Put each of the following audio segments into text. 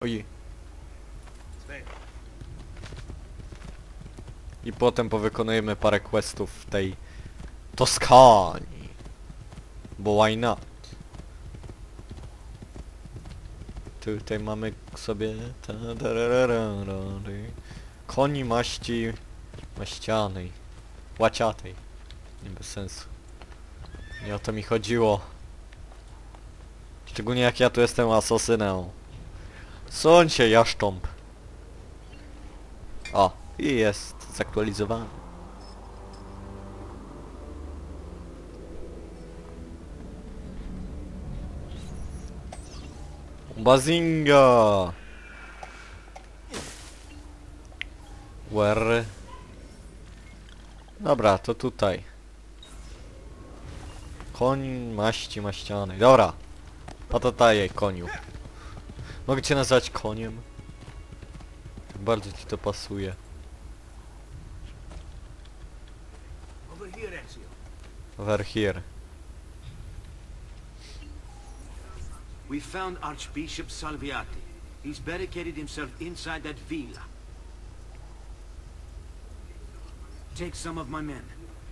Oj. I potem powykonujemy parę questów w tej Toskanii. Bo why not? Tutaj mamy sobie koni maści maścianej, łaciatej. Nie bez sensu. Nie o to mi chodziło. Szczególnie jak ja tu jestem asasynem. Sądź się, jaszcząb. O, i jest zaktualizowany. Bazinga! Where? Dobra, to tutaj. Koń maści maścianej. Dobra. Daje koniu. Mogę cię nazwać koniem? Bardzo ci to pasuje. Over here, Ezio. Over here. We found Archbishop Salviati. He's barricaded himself inside that villa. Take some of my men.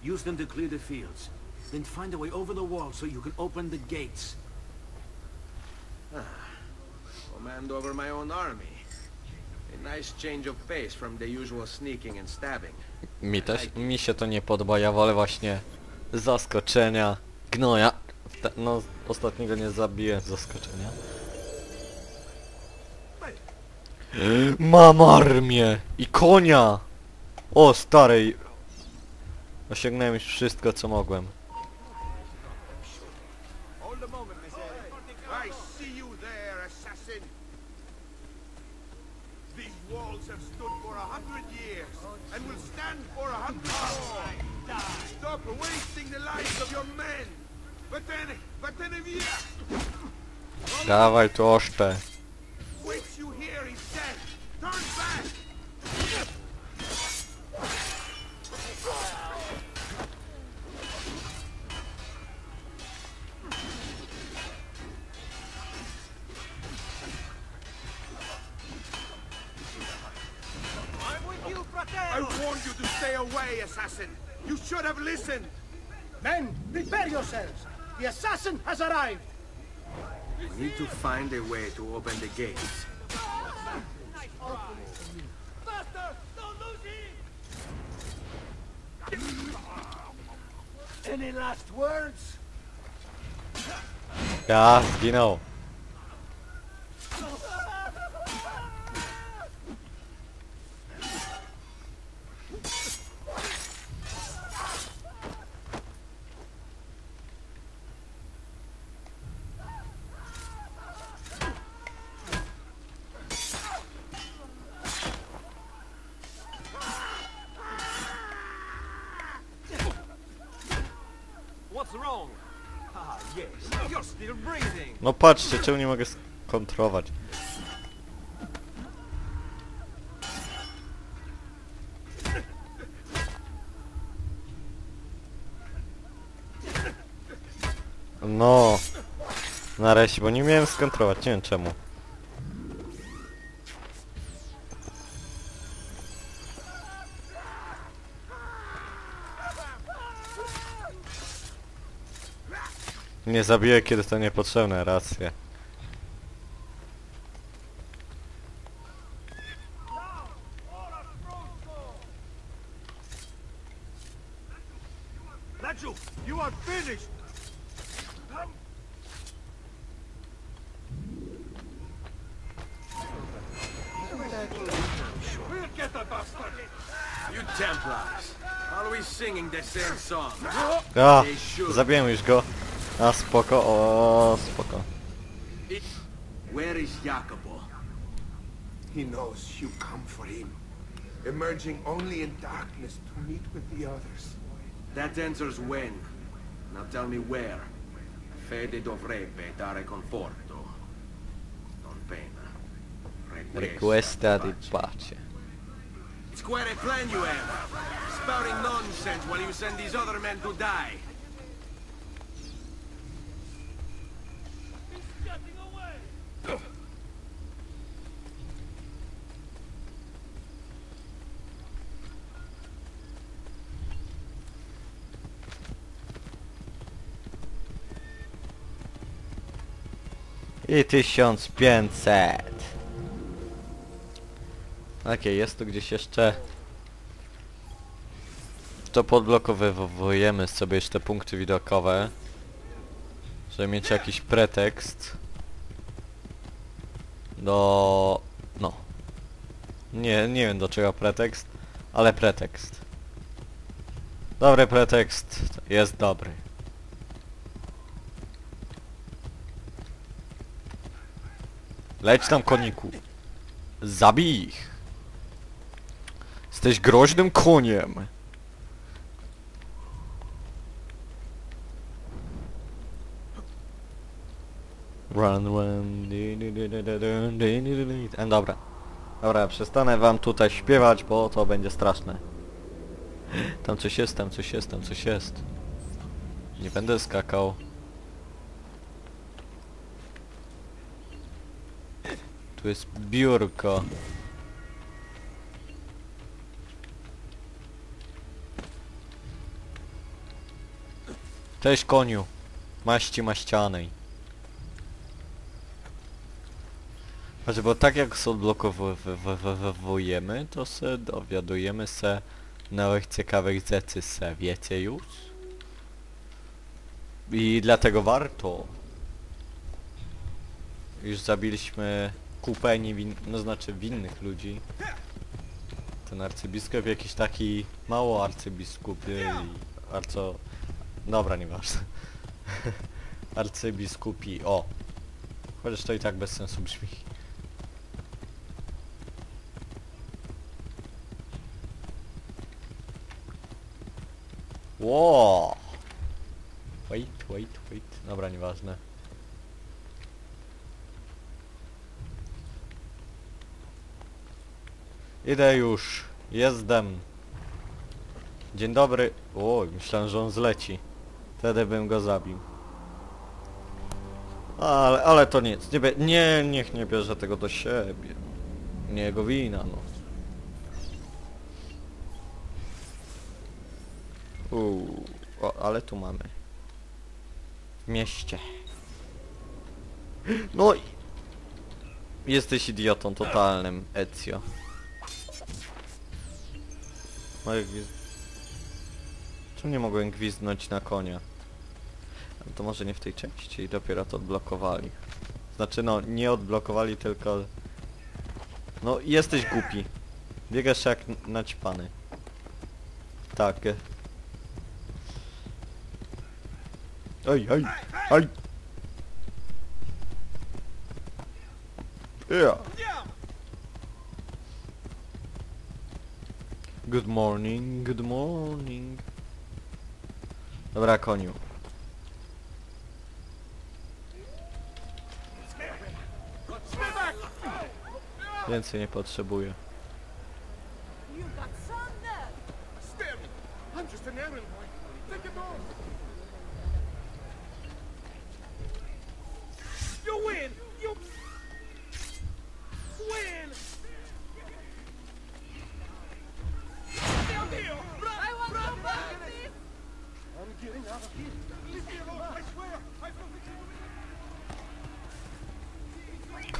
Use them to clear the fields. Then find a way over the wall so you can open the gates. Ah. Command over my own army. A nice change of pace from the usual sneaking and stabbing. Mi też, mi się to nie podoba, ja wolę właśnie zaskoczenia, gnoja. Te, no, ostatniego nie zabiję z zaskoczenia. Mam armię i konia! O, starej! Osiągnąłem już wszystko, co mogłem. Stand for a hundred more. Stop wasting the lives of your men. Vatene, Vatene via. Dawaj tu oszczę. Waits you here instead. Turn warned you to stay away, assassin. You should have listened. Men, prepare yourselves! The assassin has arrived! We need to find a way to open the gates. Any last words? Ja, zginął. No patrzcie, czemu nie mogę skontrować? No. Nareszcie, bo nie miałem skontrować, nie wiem czemu. Nie zabiję, kiedy to niepotrzebne, rację. A, zabiłem już go. A, spoko, o, spoko. Where is Jacopo? He knows you come for him, emerging only in darkness to meet with the others. That answers when. Now tell me where. Fede dovrebbe dare conforto. Non pena. Requesta di pace. It's quite a plan you have. Spouting nonsense while you send these other men to die. I 1500. Okej, jest tu gdzieś jeszcze... To podblokowujemy sobie jeszcze punkty widokowe. Żeby mieć jakiś pretekst. Do... No. Nie, nie wiem do czego pretekst, ale pretekst. Dobry pretekst jest dobry. Leć tam koniku. Zabij ich. Jesteś groźnym koniem. Run, run, And e, dobra. Dobra, przestanę wam tutaj śpiewać, bo to będzie straszne. Tam coś jest, tam coś jest, tam coś jest. Nie będę skakał. Tu jest biurko. Cześć koniu. Maści maścianej. Znaczy, bo tak jak się odblokowujemy, to se dowiadujemy se nowych ciekawych rzeczy se, wiecie już? I dlatego warto. Już zabiliśmy kupę niewin... no znaczy winnych ludzi. Ten arcybiskup jakiś taki mało arcybiskup i arco... Dobra, nieważne. Arcybiskupi, o. Chociaż to i tak bez sensu brzmi. Ło! Wait, wait, wait. Dobra, nieważne. Idę już. Jestem. Dzień dobry. O, myślałem, że on zleci. Wtedy bym go zabił. Ale, ale to nic. Nie, nie, niech nie bierze tego do siebie. Nie jego wina, no. Uuu, o, ale tu mamy. W mieście. No i... Jesteś idiotą totalnym, Ezio. Mogę gwizd... Czemu nie mogłem gwizdnąć na konia? No to może nie w tej części, dopiero to odblokowali. Znaczy no, nie odblokowali, tylko... No, jesteś głupi. Biegasz jak naćpany. Tak. Ej, ej, ej! Yeah. Good morning, good morning. Dobra, koniu. Więcej nie potrzebuję.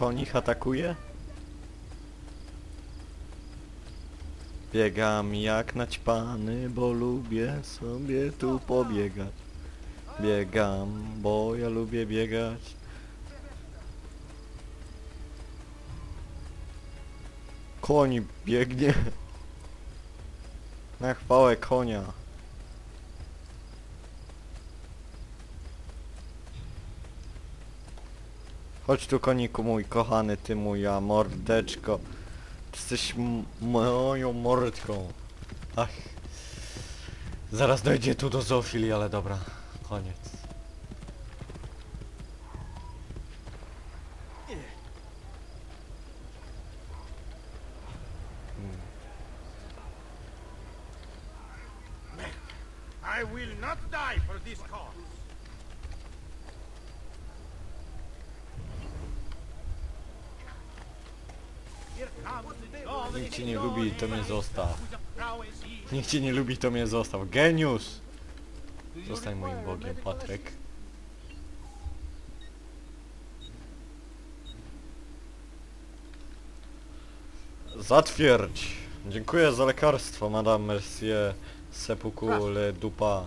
You. Konich atakuje? Biegam jak naćpany, bo lubię sobie tu pobiegać. Biegam, bo ja lubię biegać. Koni biegnie. Na chwałę konia. Chodź tu koniku mój kochany, ty moja mordeczko. Ty Jesteś moją mordką. Ach. Zaraz dojdzie tu do zoofilii, ale dobra. Koniec. I will not die for this cause. Nikt cię nie lubi, to mnie zostaw. Nikt cię nie lubi, to mnie zostaw. Geniusz! Zostań moim bogiem, Patryk. Zatwierdź! Dziękuję za lekarstwo, madame Mercier Sepuku le dupa.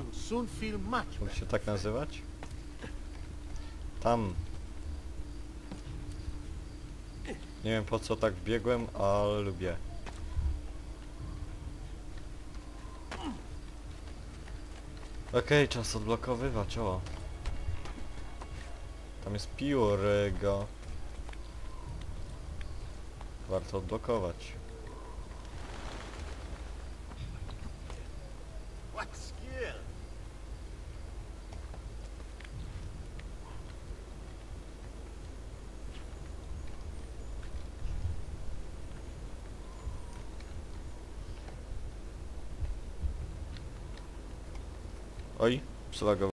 Mógł się tak nazywać? Tam, Nie wiem po co tak biegłem, ale lubię. Okej, czas odblokowywać, o. Tam jest pióro. Warto odblokować. Oj, przelogowałem.